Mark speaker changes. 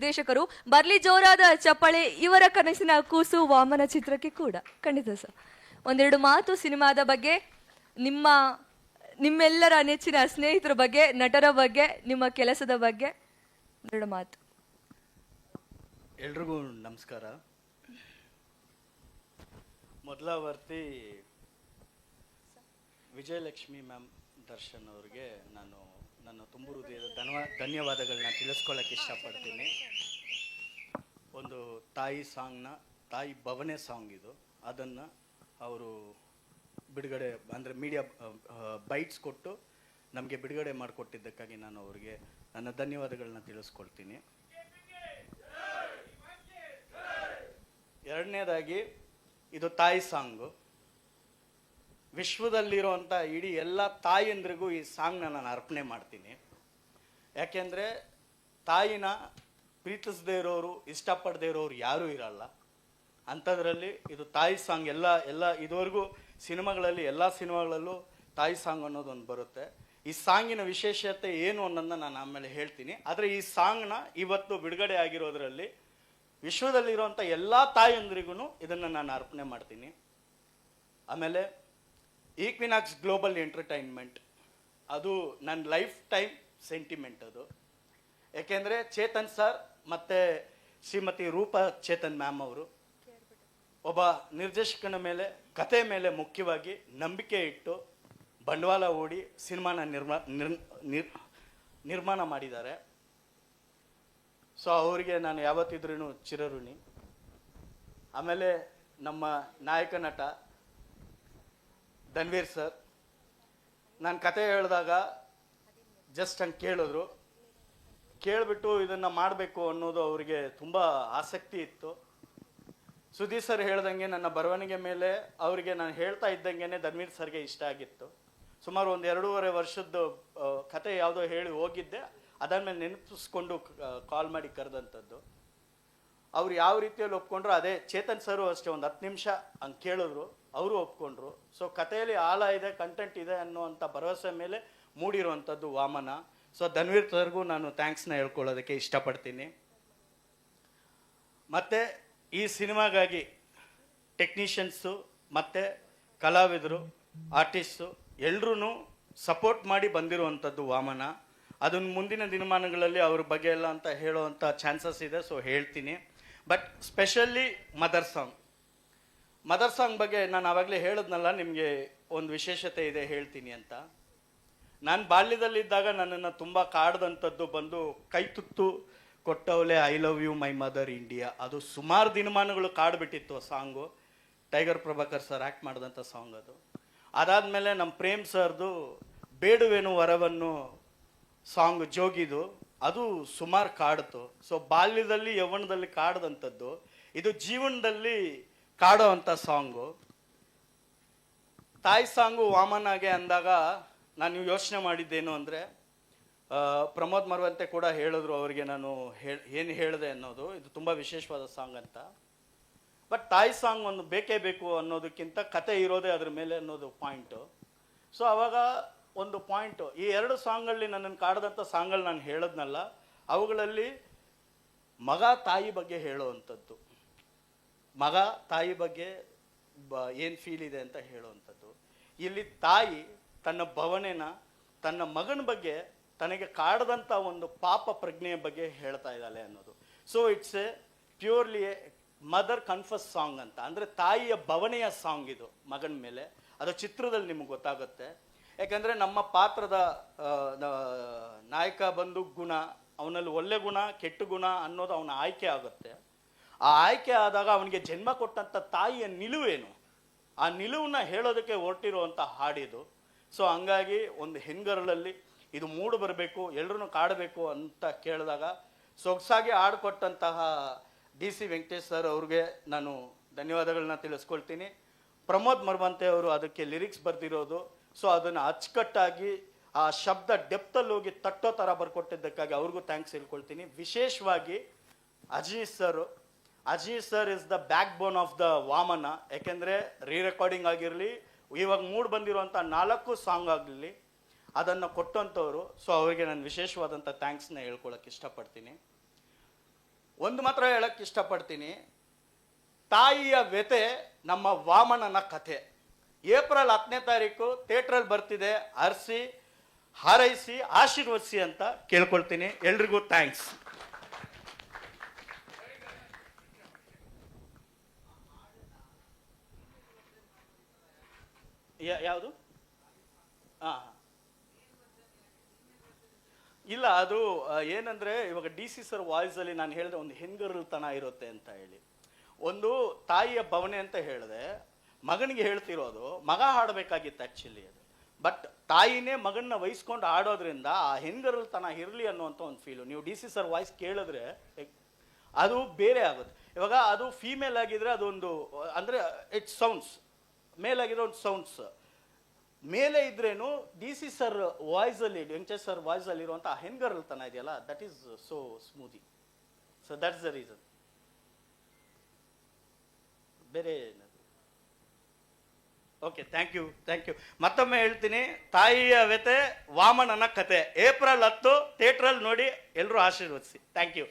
Speaker 1: ನಿರ್ದೇಶಕರು ಬರ್ಲಿ ಜೋರಾದ ಚಪ್ಪಳೆ, ಇವರ ಕನಸಿನ ಕೂಸು ವಾಮನ ಚಿತ್ರಕ್ಕೆ ಕೂಡ. ಖಂಡಿತ ಸರ್. ಒಂದೆರಡು ಮಾತು ಸಿನಿಮಾದ ಬಗ್ಗೆ, ನಿಮ್ಮ, ನಿಮ್ಮೆಲ್ಲರ ನೆಚ್ಚಿನ ಸ್ನೇಹಿತರ ಬಗ್ಗೆ, ನಟರ ಬಗ್ಗೆ, ನಿಮ್ಮ ಕೆಲಸದ ಬಗ್ಗೆ ಎರಡು ಮಾತು.
Speaker 2: ಎಲ್ರಿಗೂ ನಮಸ್ಕಾರ. ಮೊದಲ ವರ್ತಿ ವಿಜಯಲಕ್ಷ್ಮಿ ಮ್ಯಾಮ್ ದರ್ಶನ್ ಅವ್ರಿಗೆ ನಾನು ನನ್ನ ತುಂಬು ಹೃದಯದ ಧನ್ಯವಾ ಧನ್ಯವಾದಗಳನ್ನ ತಿಳಿಸ್ಕೊಳ್ಳೋಕೆ ಇಷ್ಟಪಡ್ತೀನಿ. ಒಂದು ತಾಯಿ ಸಾಂಗ್ನ, ತಾಯಿ ಭವನೆ ಸಾಂಗ್ ಇದು. ಅದನ್ನು ಅವರು ಬಿಡುಗಡೆ ಅಂದರೆ ಮೀಡಿಯಾ ಬೈಟ್ಸ್ ಕೊಟ್ಟು ನಮಗೆ ಬಿಡುಗಡೆ ಮಾಡಿಕೊಟ್ಟಿದ್ದಕ್ಕಾಗಿ ನಾನು ಅವರಿಗೆ ನನ್ನ ಧನ್ಯವಾದಗಳನ್ನ ತಿಳಿಸ್ಕೊಳ್ತೀನಿ. ಎರಡನೇದಾಗಿ ಇದು ತಾಯಿ ಸಾಂಗು. ವಿಶ್ವದಲ್ಲಿರುವಂಥ ಇಡೀ ಎಲ್ಲ ತಾಯಂದ್ರಿಗೂ ಈ ಸಾಂಗ್ನ ನಾನು ಅರ್ಪಣೆ ಮಾಡ್ತೀನಿ. ಯಾಕೆಂದರೆ ತಾಯಿನ ಪ್ರೀತಿಸದೇ ಇರೋರು, ಇಷ್ಟಪಡದೇ ಇರೋರು ಯಾರೂ ಇರಲ್ಲ. ಅಂಥದ್ರಲ್ಲಿ ಇದು ತಾಯಿ ಸಾಂಗ್ ಎಲ್ಲ ಎಲ್ಲ ಇದುವರೆಗೂ ಸಿನಿಮಾಗಳಲ್ಲಿ, ಎಲ್ಲ ಸಿನಿಮಾಗಳಲ್ಲೂ ತಾಯಿ ಸಾಂಗ್ ಅನ್ನೋದೊಂದು ಬರುತ್ತೆ. ಈ ಸಾಂಗಿನ ವಿಶೇಷತೆ ಏನು ಅನ್ನೋದನ್ನ ನಾನು ಆಮೇಲೆ ಹೇಳ್ತೀನಿ. ಆದರೆ ಈ ಸಾಂಗ್ನ ಇವತ್ತು ಬಿಡುಗಡೆ ಆಗಿರೋದ್ರಲ್ಲಿ ವಿಶ್ವದಲ್ಲಿರುವಂಥ ಎಲ್ಲ ತಾಯಂದ್ರಿಗೂ ಇದನ್ನು ನಾನು ಅರ್ಪಣೆ ಮಾಡ್ತೀನಿ. ಆಮೇಲೆ ಈಕ್ವಿನಾಕ್ಸ್ ಗ್ಲೋಬಲ್ ಎಂಟರ್ಟೈನ್ಮೆಂಟ್ ಅದು ನನ್ನ ಲೈಫ್ ಟೈಮ್ ಸೆಂಟಿಮೆಂಟ್ ಅದು. ಯಾಕೆಂದರೆ ಚೇತನ್ ಸರ್ ಮತ್ತು ಶ್ರೀಮತಿ ರೂಪಾ ಚೇತನ್ ಮ್ಯಾಮ್ ಅವರು, ಒಬ್ಬ ನಿರ್ದೇಶಕನ ಮೇಲೆ ಕತೆ ಮೇಲೆ ಮುಖ್ಯವಾಗಿ ನಂಬಿಕೆ ಇಟ್ಟು ಬಂಡವಾಳ ಓಡಿ ಸಿನಿಮಾನ ನಿರ್ಮಾ ನಿರ್ ನಿರ್, ನಿರ್ಮಾಣ ಮಾಡಿದ್ದಾರೆ. ಸೊ ಅವರಿಗೆ ನಾನು ಯಾವತ್ತಿದ್ರೂ ಚಿರಋಣಿ. ಆಮೇಲೆ ನಮ್ಮ ನಾಯಕ ನಟ ಧನ್ವೀರ್ ಸರ್, ನಾನು ಕತೆ ಹೇಳಿದಾಗ ಜಸ್ಟ್ ಹಂಗೆ ಕೇಳಿದ್ರು. ಕೇಳಿಬಿಟ್ಟು ಇದನ್ನು ಮಾಡಬೇಕು ಅನ್ನೋದು ಅವರಿಗೆ ತುಂಬ ಆಸಕ್ತಿ ಇತ್ತು. ಸುದೀಪ್ ಸರ್ ಹೇಳ್ದಂಗೆ ನನ್ನ ಬರವಣಿಗೆ ಮೇಲೆ ಅವರಿಗೆ ನಾನು ಹೇಳ್ತಾ ಇದ್ದಂಗೆ ಧನ್ವೀರ್ ಸರ್ಗೆ ಇಷ್ಟ ಆಗಿತ್ತು. ಸುಮಾರು ಒಂದು ಎರಡೂವರೆ ವರ್ಷದ್ದು ಕತೆ ಯಾವುದೋ ಹೇಳಿ ಹೋಗಿದ್ದೆ, ಅದಾದ್ಮೇಲೆ ನೆನಪಿಸ್ಕೊಂಡು ಕಾಲ್ ಮಾಡಿ ಕರೆದಂಥದ್ದು ಅವ್ರು ಯಾವ ರೀತಿಯಲ್ಲಿ ಒಪ್ಕೊಂಡ್ರು, ಅದೇ ಚೇತನ್ ಸರು ಅಷ್ಟೇ ಒಂದು ಹತ್ತು ನಿಮಿಷ ಹಂಗೆ ಕೇಳಿದ್ರು. ಅವರು ಒಪ್ಕೊಂಡ್ರು. ಸೊ ಕಥೆಯಲ್ಲಿ ಆಳ ಇದೆ ಕಂಟೆಂಟ್ ಇದೆ ಅನ್ನುವಂಥ ಭರವಸೆ ಮೇಲೆ ಮೂಡಿರುವಂಥದ್ದು ವಾಮನ. ಸೊ ಧನ್ವೀರ್ ಸರ್ಗೂ ನಾನು ಥ್ಯಾಂಕ್ಸ್ನ ಹೇಳ್ಕೊಳ್ಳೋದಕ್ಕೆ ಇಷ್ಟಪಡ್ತೀನಿ. ಮತ್ತು ಈ ಸಿನಿಮಾಗಾಗಿ ಟೆಕ್ನಿಷಿಯನ್ಸು ಮತ್ತು ಕಲಾವಿದರು ಆರ್ಟಿಸ್ಟು ಎಲ್ಲರೂ ಸಪೋರ್ಟ್ ಮಾಡಿ ಬಂದಿರುವಂಥದ್ದು ವಾಮನ. ಅದನ್ನು ಮುಂದಿನ ದಿನಮಾನಗಳಲ್ಲಿ ಅವ್ರ ಬಗ್ಗೆ ಎಲ್ಲ ಅಂತ ಹೇಳೋವಂಥ ಚಾನ್ಸಸ್ ಇದೆ ಸೊ ಹೇಳ್ತೀನಿ. But specially mother song mother song ಬಗ್ಗೆ ನಾನು ಆವಾಗಲೇ ಹೇಳಿದ್ನಲ್ಲ, ನಿಮಗೆ ಒಂದು ವಿಶೇಷತೆ ಇದೆ ಹೇಳ್ತೀನಿ ಅಂತ. ನಾನು ಬಾಲ್ಯದಲ್ಲಿದ್ದಾಗ ನನ್ನನ್ನು ತುಂಬ ಕಾಡ್ದಂಥದ್ದು ಬಂದು ಕೈ ತುತ್ತು ಕೊಟ್ಟವಳೆ I love you my mother India ಅದು ಸುಮಾರು ದಿನಮಾನಗಳು ಕಾಡ್ಬಿಟ್ಟಿತ್ತು ಆ song. Tiger Prabhakar sir act ಮಾಡಿದಂಥ ಸಾಂಗ್ ಅದು. ಅದಾದಮೇಲೆ ನಮ್ಮ ಪ್ರೇಮ್ ಸರ್ದು ಬೇಡುವೆನು ವರವನ್ನು ಸಾಂಗ್ ಜೋಗಿದು, ಅದು ಸುಮಾರು ಕಾಡ್ತು. ಸೊ ಬಾಲ್ಯದಲ್ಲಿ, ಯೌವನದಲ್ಲಿ ಕಾಡ್ದಂಥದ್ದು. ಇದು ಜೀವನದಲ್ಲಿ ಕಾಡೋ ಅಂತ ಸಾಂಗು. ತಾಯಿ ಸಾಂಗು ವಾಮನಾಗೆ ಅಂದಾಗ ನಾನು ಯೋಚನೆ ಮಾಡಿದ್ದೇನು ಅಂದರೆ ಪ್ರಮೋದ್ ಮರವಂತೆ ಕೂಡ ಹೇಳಿದ್ರು ಅವರಿಗೆ ನಾನು ಏನು ಹೇಳಿದೆ ಅನ್ನೋದು. ಇದು ತುಂಬ ವಿಶೇಷವಾದ ಸಾಂಗ್ ಅಂತ. ಬಟ್ ತಾಯಿ ಸಾಂಗ್ ಒಂದು ಬೇಕೇ ಬೇಕು ಅನ್ನೋದಕ್ಕಿಂತ ಕತೆ ಇರೋದೇ ಅದ್ರ ಮೇಲೆ ಅನ್ನೋದು ಪಾಯಿಂಟು. ಸೊ ಅವಾಗ ಒಂದು ಪಾಯಿಂಟು, ಈ ಎರಡು ಸಾಂಗ್ಗಳಲ್ಲಿ ನನ್ನನ್ನು ಕಾಡದಂಥ ಸಾಂಗ್ಗಳು ನಾನು ಹೇಳದ್ನಲ್ಲ, ಅವುಗಳಲ್ಲಿ ಮಗ ತಾಯಿ ಬಗ್ಗೆ ಹೇಳುವಂಥದ್ದು ಮಗ ತಾಯಿ ಬಗ್ಗೆ ಬ, ಏನು ಫೀಲ್ ಇದೆ ಅಂತ ಹೇಳುವಂಥದ್ದು. ಇಲ್ಲಿ ತಾಯಿ ತನ್ನ ಭವನೆನ, ತನ್ನ ಮಗನ ಬಗ್ಗೆ ತನಗೆ ಕಾಡದಂಥ ಒಂದು ಪಾಪ ಪ್ರಜ್ಞೆಯ ಬಗ್ಗೆ ಹೇಳ್ತಾ ಇದ್ದಾಳೆ ಅನ್ನೋದು. So it's a purely mother confess song ಅಂತ. ಅಂದರೆ ತಾಯಿಯ ಭವನೆಯ ಸಾಂಗ್ ಇದು, ಮಗನ ಮೇಲೆ. ಅದು ಚಿತ್ರದಲ್ಲಿ ನಿಮಗೆ ಗೊತ್ತಾಗುತ್ತೆ. ಯಾಕಂದರೆ ನಮ್ಮ ಪಾತ್ರದ ನಾಯಕ ಬಂದು ಗುಣ, ಅವನಲ್ಲಿ ಒಳ್ಳೆ ಗುಣ, ಕೆಟ್ಟ ಗುಣ ಅನ್ನೋದು ಅವನ ಆಯ್ಕೆ ಆಗುತ್ತೆ. ಆ ಆಯ್ಕೆ ಆದಾಗ ಅವನಿಗೆ ಜನ್ಮ ಕೊಟ್ಟಂಥ ತಾಯಿಯ ನಿಲುವೇನು? ಆ ನಿಲುವನ್ನ ಹೇಳೋದಕ್ಕೆ ಹೊರಟಿರುವಂಥ ಹಾಡಿದು. ಸೊ ಹಂಗಾಗಿ ಒಂದು ಹೆಣ್ಗರಳಲ್ಲಿ ಇದು ಮೂಡು ಬರಬೇಕು ಎಲ್ಲರೂ ಕಾಡಬೇಕು ಅಂತ ಕೇಳಿದಾಗ ಸೊಗಸಾಗಿ ಹಾಡ್ಕೊಟ್ಟಂತಹ ಡಿ ಸಿ ವೆಂಕಟೇಶ್ ಸರ್ ಅವ್ರಿಗೆ ನಾನು ಧನ್ಯವಾದಗಳನ್ನ ತಿಳಿಸ್ಕೊಳ್ತೀನಿ. ಪ್ರಮೋದ್ ಮರ್ಮಂತೆ ಅವರು ಅದಕ್ಕೆ ಲಿರಿಕ್ಸ್ ಬರೆದಿರೋದು. ಸೊ ಅದನ್ನು ಅಚ್ಚುಕಟ್ಟಾಗಿ ಆ ಶಬ್ದ ಡೆಪ್ತಲ್ಲಿ ಹೋಗಿ ತಟ್ಟೋ ಥರ ಬರ್ಕೊಟ್ಟಿದ್ದಕ್ಕಾಗಿ ಅವ್ರಿಗೂ ಥ್ಯಾಂಕ್ಸ್ ಹೇಳ್ಕೊಳ್ತೀನಿ. ವಿಶೇಷವಾಗಿ Ajeesh sir Ajeesh sir is the backbone of the Vamana ಯಾಕೆಂದರೆ ರೀ ರೆಕಾರ್ಡಿಂಗ್ ಆಗಿರಲಿ, ಇವಾಗ ಮೂಡ್ ಬಂದಿರುವಂಥ ನಾಲ್ಕು ಸಾಂಗ್ ಆಗಲಿ, ಅದನ್ನು ಕೊಟ್ಟಂಥವ್ರು ಸೊ ಅವರಿಗೆ ನಾನು ವಿಶೇಷವಾದಂಥ ಥ್ಯಾಂಕ್ಸ್ನ ಹೇಳ್ಕೊಳಕ್ಕೆ ಇಷ್ಟಪಡ್ತೀನಿ. ಒಂದು ಮಾತ್ರ ಹೇಳಕ್ ಇಷ್ಟಪಡ್ತೀನಿ. ತಾಯಿಯ ವ್ಯತೆ ನಮ್ಮ ವಾಮನನ ಕಥೆ. ಏಪ್ರಿಲ್ ಹತ್ತನೇ ತಾರೀಕು ಥಿಯೇಟ್ರಲ್ಲಿ ಬರ್ತಿದೆ ಹರಿಸಿ ಹಾರೈಸಿ, ಆಶೀರ್ವದಿಸಿ ಅಂತ ಕೇಳ್ಕೊಳ್ತೀನಿ. ಎಲ್ರಿಗೂ ಥ್ಯಾಂಕ್ಸ್ ಯಾವುದು? ಹಾಂ ಇಲ್ಲ, ಅದು ಏನಂದ್ರೆ, ಇವಾಗ ಡಿ ಸಿ ಸರ್ ವಾಯ್ಸ್ ಅಲ್ಲಿ ನಾನು ಹೇಳಿದೆ ಒಂದು ಹೆಂಗರುತನ ಇರುತ್ತೆ ಅಂತ ಹೇಳಿ. ಒಂದು ತಾಯಿಯ ಭವನೆ ಅಂತ ಹೇಳಿದೆ. ಮಗನಿಗೆ ಹೇಳ್ತಿರೋದು, ಮಗ ಹಾಡಬೇಕಾಗಿತ್ತು ಆಕ್ಚುಲಿ ಅದು. ಬಟ್ ತಾಯಿನೇ ಮಗನ್ನ ವಹಿಸ್ಕೊಂಡು ಆಡೋದ್ರಿಂದ ಆ ಹೆಂಗರುತನ ಇರಲಿ ಅನ್ನುವಂಥ ಒಂದು ಫೀಲು ನೀವು ಡಿ ಸಿ ಸರ್ ವಾಯ್ಸ್ ಕೇಳಿದ್ರೆ, ಅದು ಬೇರೆ ಆಗುತ್ತೆ. ಇವಾಗ ಅದು ಫೀಮೇಲ್ ಆಗಿದ್ರೆ ಅದೊಂದು, ಅಂದ್ರೆ ಇಟ್ ಸೌಂಡ್ಸ್ ಮೇಲ್ ಆಗಿರೋ ಒಂದು ಸೌಂಡ್ಸ್ ಮೇಲೆ ಇದ್ರೇನು ಡಿ ಸಿ ಸರ್ ವಾಯ್ಸ್ ಅಲ್ಲಿ, ವೆಂಕಟೇಶ್ ಸರ್ ವಾಯ್ಸ್ ಅಲ್ಲಿ ಇರುವಂತ ಹೆಣ್ಗರಲ್ ತನ ಇದೆಯಲ್ಲ that is so smoothy so that's the reason ಬೇರೆ okay thank you thank you ಮತ್ತೊಮ್ಮೆ ಹೇಳ್ತೀನಿ, ತಾಯಿಯ ವ್ಯತೆ ವಾಮನನ ಕತೆ. ಏಪ್ರಿಲ್ ಹತ್ತು, ಥಿಯೇಟ್ರಲ್ಲಿ ನೋಡಿ ಎಲ್ಲರೂ ಆಶೀರ್ವದಿಸಿ. Thank you